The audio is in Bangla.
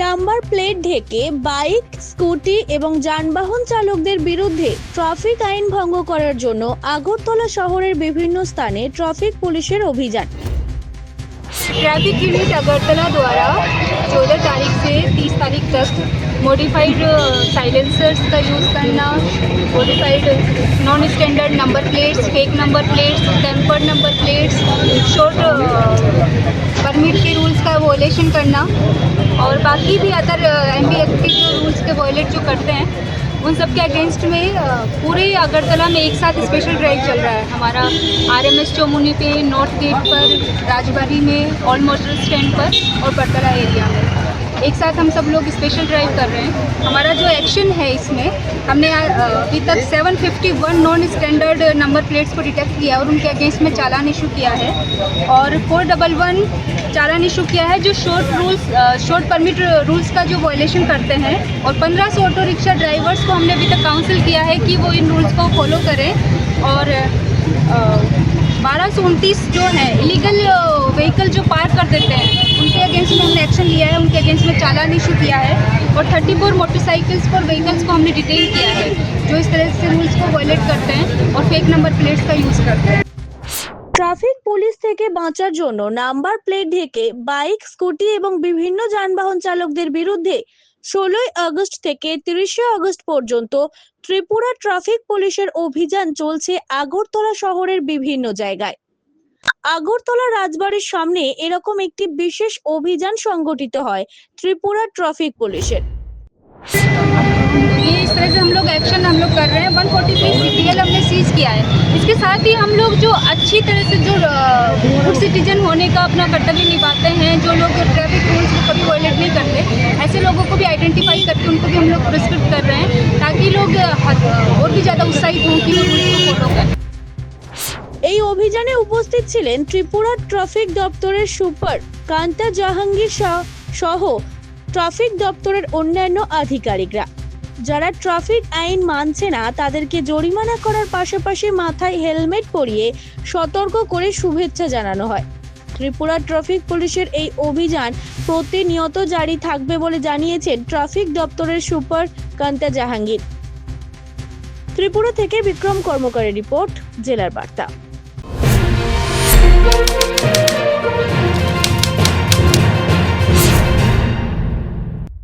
নাম্বার প্লেট ঢেকে বাইক স্কুটি এবং যানবাহন চালকদের বিরুদ্ধে ট্রাফিক আইন ভঙ্গ করার জন্য আগরতলা শহরের বিভিন্ন স্থানে ট্রাফিক পুলিশের অভিযান ट्रैफिक यूनिट अगरतला द्वारा 14 तारीख से 30 तारीख तक मॉडिफाइड साइलेंसर्स का यूज़ करना modified non standard number plates fake number plates tampered number plates short permit के रूल्स का वोलेशन करना और बाकी भी अदर एम बी के जो रूल्स के वॉयलेट जो करते हैं, उन सब के अगेंस्ट में पूरे अगरतला में एक साथ स्पेशल ड्राइव चल रहा है। हमारा आर एम एस चौमुनी पे नॉर्थ गेट पर राजबाड़ी में ऑल मोटर स्टैंड पर और बरतला एरिया में। एक साथ हम सब लोग स्पेशल ड्राइव कर रहे हैं। हमारा जो एक्शन है इसमें, हमने अभी तक 751 नॉन स्टैंडर्ड नंबर प्लेट्स को डिटेक्ट किया है और उनके अगेंस्ट में चालान इशू किया है। और four double one challan issue किया है, जो short rules short permit rules का जो वॉयलेशन करते हैं। और 1500 ऑटो रिक्शा ड्राइवर्स को हमने अभी तक काउंसिल किया है कि वो इन रूल्स को फॉलो करें। और बारह सौ उनतीस जो है इलीगल व्हीकल जो पार्क कर देते हैं, उनके अगेंस्ट में हमने एक्शन लिया है। अगेंस्ट में चालान इशू किया है और 34 मोटरसाइकिल्स पर व्हीकल्स को हमने डिटेन किया है जो इस तरह से रूल्स को वॉयलेट करते हैं और फेक नंबर प्लेट्स का यूज़ करते हैं ট্রাফিক পুলিশ থেকে বাঁচার জন্য নাম্বার প্লেট ঢেকে বাইক স্কুটি এবং বিভিন্ন যানবাহন চালকদের বিরুদ্ধে ষোলোই আগস্ট থেকে তিরিশে আগস্ট পর্যন্ত ত্রিপুরা ট্রাফিক পুলিশের অভিযান চলছে আগরতলা শহরের বিভিন্ন জায়গায় আগরতলা রাজবাড়ির সামনে এরকম একটি বিশেষ অভিযান সংগঠিত হয় ত্রিপুরা ট্রাফিক पुलिशेर ये इस तरह से हम लोग एक्शन हम लोग कर रहे हैं 143 सीपीएल हमने सीज किया है इसके साथ ही हम लोग जो अच्छी तरह से जो गुड सिटीजन होने का अपना कर्तव्य निभाते हैं जो लोग ट्रैफिक रूल्स को कभी वॉयलेट नहीं करते ऐसे लोगों को भी आइडेंटिफाई करके उनको भी हम लोग पुरस्कृत कर रहे हैं ताकि लोग हद- और भी ज़्यादा उत्साहित हों कि वो रूल्स को फॉलो करें এই অভিযানে উপস্থিত ছিলেন ত্রিপুরা ট্রাফিক দপ্তরের সুপার কান্তা জাহাঙ্গীর শাহ সহ ট্রাফিক দপ্তরের অন্যান্য আধিকারিকরা। যারা ট্রাফিক আইন মানছে না, তাদেরকে জরিমানা করার পাশাপাশি মাথায় হেলমেট পরিয়ে সতর্ক করে শুভেচ্ছা জানানো হয়। ত্রিপুরা ট্রাফিক পুলিশের এই অভিযান প্রতিনিয়ত জারি থাকবে বলে জানিয়েছেন ট্রাফিক দপ্তরের সুপার কান্তা জাহাঙ্গীর। ত্রিপুরা থেকে বিক্রম কর্মকারের রিপোর্ট, জেলার বার্তা। Thank you.